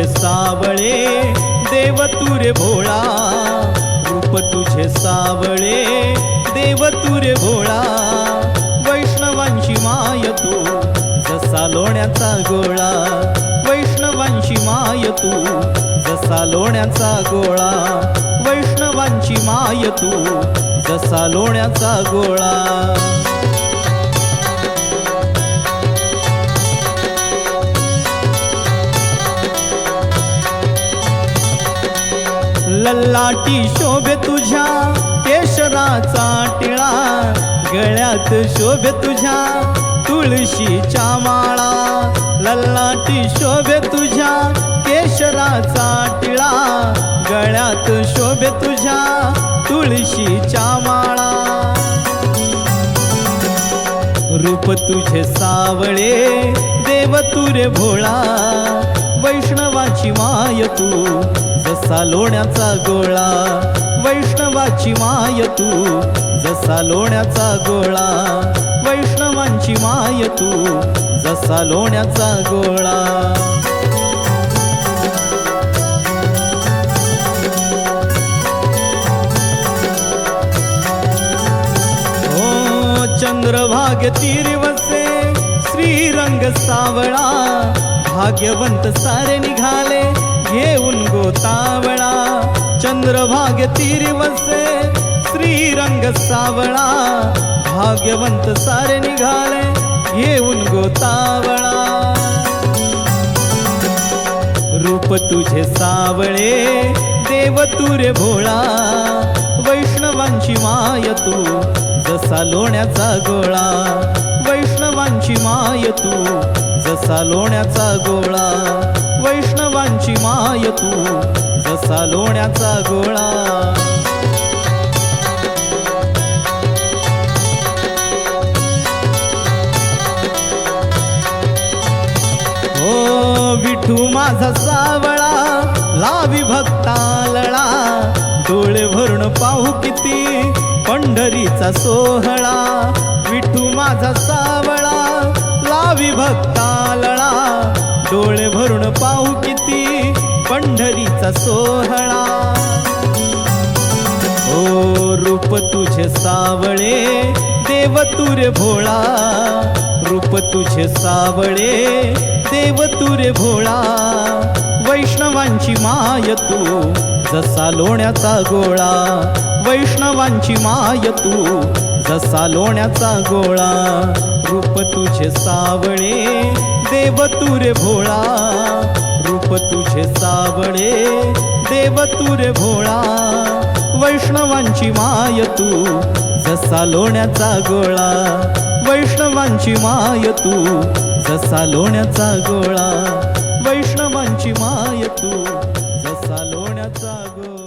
तुझे सावळे देव तुरे भोळा. रूप तुझे सावळे देव तुरे भोळा. वैष्णवांची माय तू जसा लोण्याचा गोळा. वैष्णवांची माय तू जसा लोण्याचा गोळा. वैष्णवांची माय तू जसा लोण्याचा गोळा. लल्लाटी शोभे तुझ्या केशराचा टिळा. गळ्यात शोभे तुझ्या तुळशीच्या माळा. लल्लाटी शोभे तुझ्या केशराचा टिळा. गळ्यात शोभे तुझ्या तुळशीच्या माळा. रूप तुझे सावळे देव तुरे भोळा. वैष्णवाची माय तू जसा लोण्याचा गोळा. वैष्णवाची माय तू जसा लोण्याचा गोळा. वैष्णवांची माय तू जसा लोण्याचा गोळा. ओ चंद्रभाग तीर वसे श्रीरंग सावळा. भाग्यवंत सारे निघाले घेऊन गोतावळा. चंद्रभाग तीर वसे श्रीरंग सावळा. भाग्यवंत सारे निघाले घेऊन गोतावळा. रूप तुझे सावळे देव तुरे भोळा. वैष्णवांची माय तू जसा लोण्याचा गोळा. वैष्णवांची माय तू जसा लोण्याचा गोळा. वैष्णवांची माय तू जसा लोण्याचा गोळा. हो विठू माझा सावळा लावी भक्ता लळा डोळे भरून पाहू किती पंढरीचा सोहळा. विठू माझा सावळा पंढरीचा सोहळा. ओ रूप तुझे सावळे देव भोळा. रूप तुझे सावळे देव तुरे भोळा. वैष्णवांची माय तू जसा लोण्याचा गोळा. वैष्णवांची माय तू जसा लोण्याचा गोळा. रूप तुझे सावळे देव तुरे भोळा. रूप तुझे सावळे देव तू रे भोळा. वैष्णवांची माय तू जसा लोण्याचा गोळा. वैष्णवांची माय तू जसा लोण्याचा गोळा. वैष्णवांची माय तू जसा लोण्याचा गोळा.